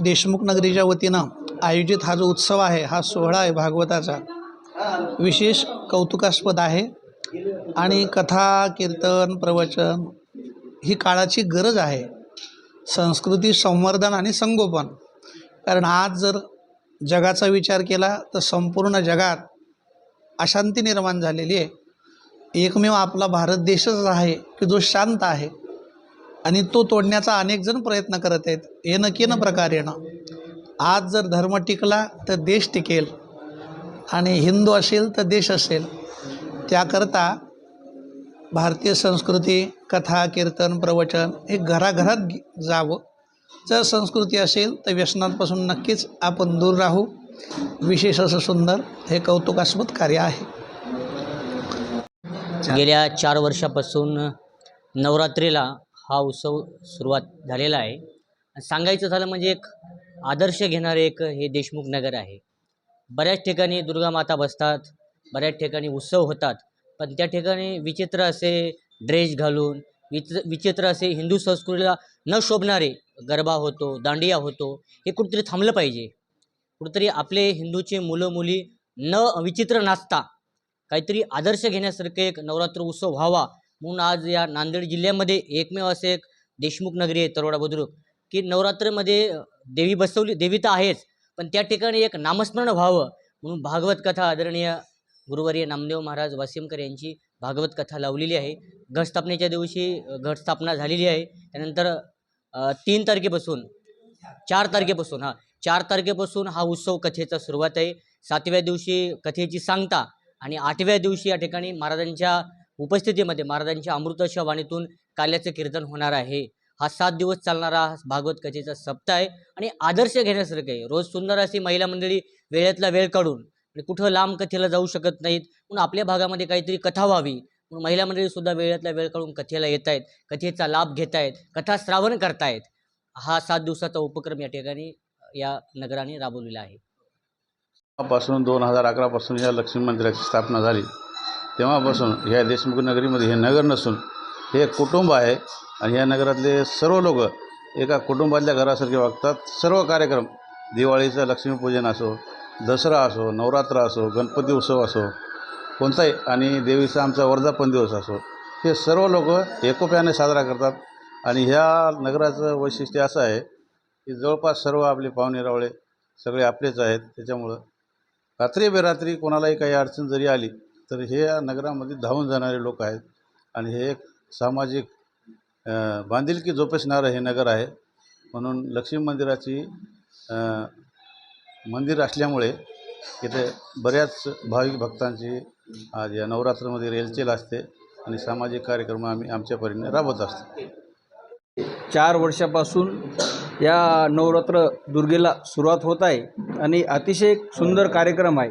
देशमुख नगरीच्या वतीनं आयोजित हा जो उत्सव आहे हा सोहळा आहे भागवताचा विशेष कौतुकास्पद आहे. आणि कथा कीर्तन प्रवचन ही काळाची गरज आहे. संस्कृती संवर्धन आणि संगोपन. कारण आज जर जगाचा विचार केला तर संपूर्ण जगात अशांती निर्माण झालेली आहे. एकमेव आपला भारत देशच आहे की जो शांत आहे. आणि तो तोडण्याचा अनेक जण प्रयत्न करत आहेत. येणं केनं प्रकारेनं आज जर धर्म टिकला तर देश टिकेल. आणि हिंदू असेल तर देश असेल. त्याकरता भारतीय संस्कृती कथा कीर्तन प्रवचन हे घराघरात जावं. जर संस्कृती असेल तर व्यसनांपासून नक्कीच आपण दूर राहू. विशेष असं सुंदर हे कौतुकास्पद कार्य आहे. गेल्या चार वर्षापासून नवरात्रीला हा उत्सव सुरुवात झालेला आहे. सांगायचं झालं म्हणजे एक आदर्श घेणारे एक हे देशमुख नगर आहे. बऱ्याच ठिकाणी दुर्गा माता बसतात बऱ्याच ठिकाणी उत्सव होतात पण त्या ठिकाणी विचित्र असे ड्रेस घालून विचित्र विचित्र असे हिंदू संस्कृतीला न शोभणारे गरबा होतो दांडिया होतो हे कुठेतरी थांबलं पाहिजे. कुठेतरी आपले हिंदूचे मुलं मुली न विचित्र नाचता काहीतरी आदर्श घेण्यासारखे एक नवरात्र उत्सव व्हावा म्हणून आज या नांदेड जिल्ह्यामध्ये एकमेव असे एक देशमुख नगरी आहे तरोडा बुद्रुक की नवरात्रमध्ये देवी बसवली देवी तर आहेच पण त्या ठिकाणी एक नामस्मरण व्हावं म्हणून भागवत कथा आदरणीय गुरुवर्य नामदेव महाराज वासिमकर यांची भागवत कथा लावलेली आहे. घटस्थापनेच्या दिवशी घटस्थापना झालेली आहे. त्यानंतर तीन तारखेपासून चार तारखेपासून हा चार तारखेपासून हा उत्सव कथेचा सुरुवात आहे. सातव्या दिवशी कथेची सांगता आणि आठव्या दिवशी या ठिकाणी महाराजांच्या उपस्थितीमध्ये महाराजांच्या अमृताच्या वाणीतून काल्याचं कीर्तन होणार आहे. हा सात दिवस चालणारा हा भागवत कथेचा सप्ताह आहे आणि आदर्श घेण्यासारखं आहे. रोज सुंदर अशी महिला मंडळी वेळेतला वेळ काढून आणि कुठं लांब कथेला जाऊ शकत नाहीत म्हणून आपल्या भागामध्ये काहीतरी कथा व्हावी. म्हणून महिला मंडळीसुद्धा वेळेतला वेळ काढून कथेला येत आहेत कथेचा लाभ घेत आहेत कथा श्रावण करतायत हा सात दिवसाचा उपक्रम या ठिकाणी या नगराने राबवलेला आहे. पासून दोन हजार अकरापासून या लक्ष्मी मंदिराची स्थापना झाली. तेव्हापासून ह्या देशमुख नगरीमध्ये हे नगर नसून हे एक कुटुंब आहे. आणि या नगरातले सर्व लोक एका कुटुंबातल्या घरासारखे वागतात. सर्व कार्यक्रम दिवाळीचं लक्ष्मीपूजन असो दसरा असो नवरात्र असो गणपती उत्सव असो कोणताही आणि देवीचा आमचा वर्धापन दिवस असो हे सर्व लोक एकोप्याने साजरा करतात. आणि ह्या नगराचं वैशिष्ट्य असं आहे की जवळपास सर्व आपले पाहुणे रावळे सगळे आपलेच आहेत. त्याच्यामुळं रात्री बेरात्री कोणालाही काही अडचण जरी आली तर हे या नगरामध्ये धावून जाणारे लोक आहेत. आणि हे एक सामाजिक बांधिलकी जोपासणारं हे नगर आहे. म्हणून लक्ष्मी मंदिराची मंदिर असल्यामुळे इथे बऱ्याच भाविक भक्तांची आज या नवरात्रामध्ये रेलचेल असते आणि सामाजिक कार्यक्रम आम्ही आमच्या परीने राबवत असतो. चार वर्षापासून या नवरात्र दुर्गेला सुरुवात होत आहे आणि अतिशय सुंदर कार्यक्रम आहे.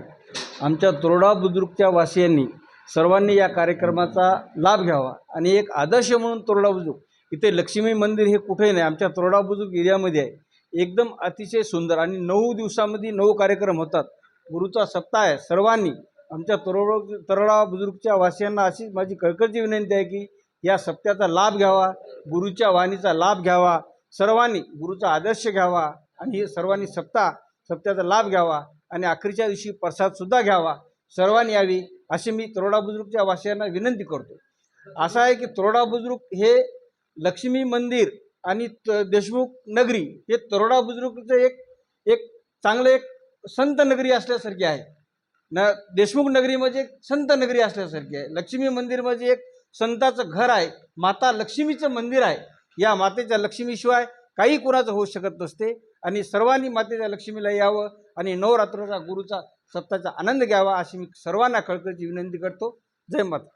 आमच्या तोरडा बुद्रुकच्या वासियांनी सर्वांनी या कार्यक्रमाचा लाभ घ्यावा. आणि एक आदर्श म्हणून तोरडा बुद्रुक इथे लक्ष्मी मंदिर हे कुठेही नाही आमच्या तोरडा बुद्रुक एरियामध्ये आहे. एकदम अतिशय सुंदर आणि नऊ दिवसामध्ये नऊ कार्यक्रम होतात. गुरुचा सप्ताह आहे. सर्वांनी आमच्या तरोड तरोडा बुजुर्गच्या वासियांना अशी माझी कळकळची विनंती आहे की या सप्त्याचा लाभ घ्यावा गुरुच्या वाणीचा लाभ घ्यावा सर्वांनी गुरुचा आदर्श घ्यावा आणि हे सर्वांनी सप्ताह सप्त्याचा लाभ घ्यावा. आणि अखेरच्या दिवशी प्रसादसुद्धा घ्यावा सर्वांनी यावी अशी मी तरोडा बुजुर्गच्या वासियांना विनंती करतो. असं आहे की तरोडा बुजुर्ग हे लक्ष्मी मंदिर आणि त- देशमुख नगरी हे तरोडा बुजुर्गचं एक एक चांगलं एक संत नगरी असल्यासारखी आहे. न देशमुख नगरी म्हणजे एक संत नगरी असल्यासारखी आहे. लक्ष्मी मंदिर म्हणजे एक संताचं घर आहे. माता लक्ष्मीचं मंदिर आहे. या मातेच्या लक्ष्मीशिवाय काही कुणाचं होऊ शकत नसते. आणि सर्वांनी मातेच्या लक्ष्मीला यावं आणि नवरात्राचा गुरुचा सप्ताचा आनंद घ्यावा अशी मी सर्वांना कळकळीची विनंती करतो. जय माता.